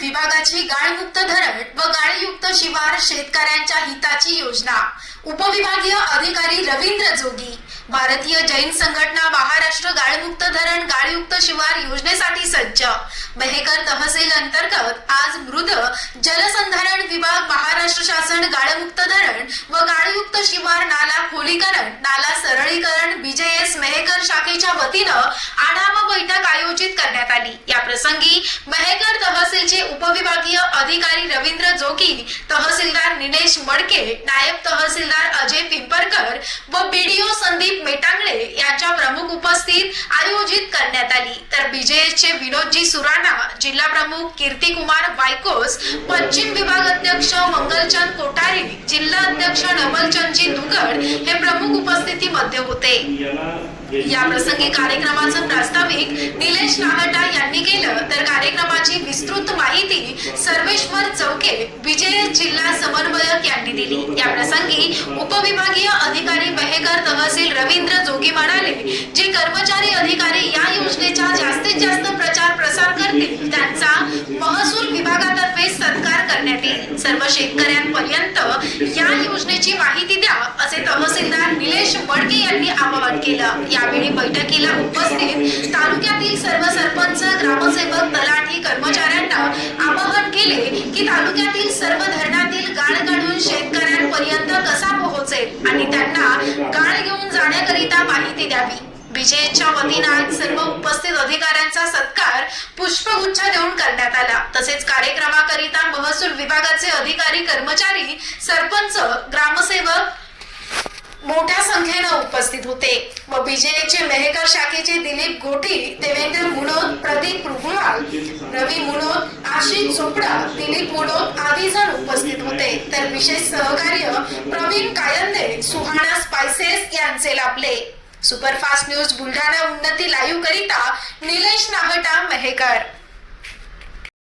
जिल्ह्याची गाळमुक्त धरण व गाळयुक्त शिवार शेतकऱ्यांच्या हिताची योजना. उपविभागीय अधिकारी रवींद्र जोगी भारतीय जैन संघटना महाराष्ट्र गाळमुक्त धरण गाळयुक्त शिवार योजनेसाठी सज्ज. मेहकर तहसील अंतर्गत आज मृद जलसंधारण विभाग महाराष्ट्र शासन गाळमुक्त धरण व गाळयुक्त शिवार नाला खोलीकरण नाला सरळीकरण बीजेएस मेहेकर शाखेच्या वतीनं आढावा बैठक आयोजित करण्यात आली या प्रसंगी मेहकर तहसीलचे उपविभागीय अधिकारी रवींद्र जोगी तहसीलदार निलेश मडके नायब तहसीलदार अजय पिंपळ व बीडीओ संदीप मेटांगळे यांच्या प्रमुख उपस्थित आयोजित करण्यात आली. तर बीजेएसचे विनोदजी सुराणा जिल्हा प्रमुख कीर्ती कुमार वायकोस पश्चिम विभाग अध्यक्ष मंगलचंद कोठारी जिल्हा अध्यक्ष नवलचंदजी दुगड हे प्रमुख उपस्थितीमध्ये होते. या प्रसंगी कार्यक्रमाचं प्रास्ताविक निलेश नाहटा यांनी केलं. तर कार्यक्रमाची विस्तृत माहिती सर्वेश्वर चौके विजय जिल्हा समन्वयक यांनी दिली. या प्रसंगी उपविभागीय अधिकारी महेकर तहसील रवींद्र जोगी म्हणाले जे कर्मचारी अधिकारी या योजनेचा जास्तीत जास्त प्रचार प्रसार करतील त्यांचा महसूल विभागातर्फे सत्कार करण्यात येईल. सर्व शेतकऱ्यांपर्यंत या योजनेची माहिती द्या असे तहसीलदार निलेश मडके यांनी आवाहन केलं. यावेळी बैठकीला उपस्थित तालुक्यातील सर्व सरपंच ग्रामसेवक तलाठी कर्मचाऱ्यांना आवाहन केले की तालुक्यातील सर्व धरणातील गाळ काढून शेतकऱ्यांपर्यंत कसा पोहोचेल आणि त्यांना जाण्याकरिता माहिती द्यावी. विजयच्या वतीनं आज सर्व उपस्थित अधिकाऱ्यांचा सत्कार पुष्पगुच्छ देऊन करण्यात आला. तसेच कार्यक्रमाकरिता महसूल विभागाचे अधिकारी कर्मचारी सरपंच ग्रामसेवक मोठ्या संख्येनं उपस्थित होते. व बीजेचे मेहकर शाखेचे दिलीप गोठी देवेंद्र मुनोद प्रदीप रुग्णाल रवी मुनोद आशिष चोपडा दिलीप मुनोद आदी जण उपस्थित होते. तर विशेष सहकार्य प्रवीण कायंदे सुहाना स्पायसेस यांचे लाभले. सुपरफास्ट न्यूज बुलढाणा उन्नती लाईव्ह करिता निलेश नाहटा मेहेकर.